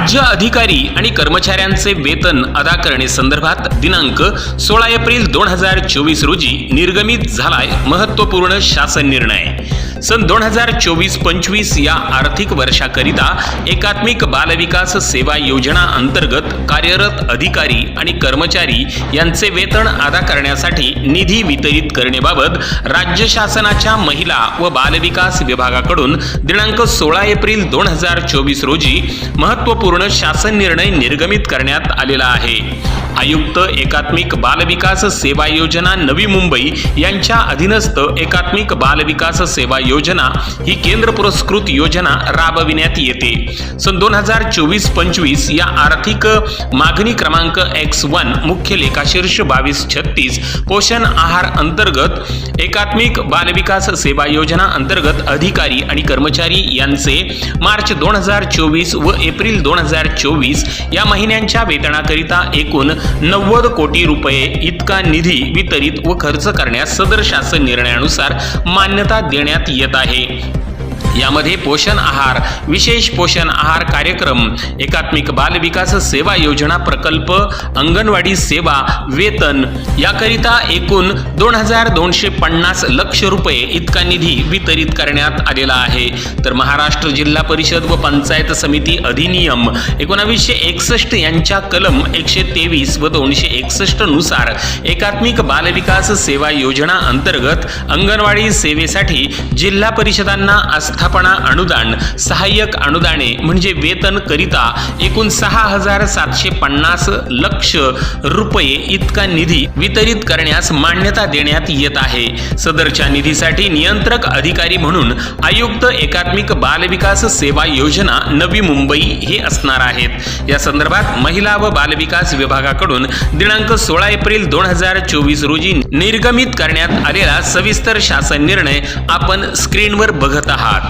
राज्य अधिकारी आणि कर्मचाऱ्यांचे वेतन अदा करण्यासंदर्भात दिनांक सोळा एप्रिल दोन हजार चोवीस रोजी निर्गमित झालाय महत्त्वपूर्ण शासन निर्णय. सन दोन हजार चोवीस पंचवीस या आर्थिक वर्षाकरिता एकात्मिक बालविकास सेवा योजना अंतर्गत कार्यरत अधिकारी आणि कर्मचारी यांचे वेतन अदा करण्यासाठी निधी वितरित करण्याबाबत राज्य शासनाच्या महिला व बालविकास विभागाकडून दिनांक सोळा एप्रिल दोन हजार चोवीस रोजी महत्त्वपूर्ण शासन निर्णय निर्गमित करण्यात आलेला आहे. आयुक्त एकात्मिक बालविकास सेवा योजना नवी मुंबई यांच्या अधीनस्थ एकात्मिक बालविकास सेवा योजना ही केंद्र पुरस्कृत योजना राबविण्यात येते. सन दोन हजार चोवीस पंचवीस या आर्थिक मागणी क्रमांक एक्स वन मुख्य लेखाशीर्ष बावीस छत्तीस पोषण आहार अंतर्गत एकात्मिक बालविकास सेवा योजना अंतर्गत अधिकारी आणि कर्मचारी यांचे मार्च दोन हजार चोवीस व एप्रिल दोन हजार चोवीस या महिन्यांच्या वेतनाकरिता एकूण नव्वद कोटी रुपये इतका निधी वितरित व खर्च करण्यास सदर शासन निर्णयानुसार मान्यता देण्यात येत आहे. यामध्ये पोषण आहार विशेष पोषण आहार कार्यक्रम एकात्मिक बाल विकास सेवा योजना प्रकल्प अंगणवाडी सेवा वेतन याकरिता एकूण दोन हजार दोनशे पन्नास लक्ष रुपये इतका निधी वितरित करण्यात आलेला आहे. तर महाराष्ट्र जिल्हा परिषद व पंचायत समिती अधिनियम एकोणावीसशे एकसष्ट यांच्या कलम एकशे तेवीस व दोनशे एकसष्टनुसार एकात्मिक बालविकास सेवा योजना अंतर्गत अंगणवाडी सेवेसाठी जिल्हा परिषदांना व्यवस्थापना अनुदान सहाय्यक अनुदाने म्हणजे वेतन करिता एकूण सहा हजार सातशे पन्नास लक्ष रुपये इतका निधी वितरित करण्यास मान्यता देण्यात येत आहे. सदरच्या निधीसाठी नियंत्रक अधिकारी म्हणून आयुक्त एकात्मिक बालविकास सेवा योजना नवी मुंबई हे असणार आहेत. या संदर्भात महिला व बालविकास विभागाकडून दिनांक सोळा एप्रिल दोन हजार चोवीस रोजी निर्गमित करण्यात आलेला सविस्तर शासन निर्णय आपण स्क्रीनवर बघत आहात.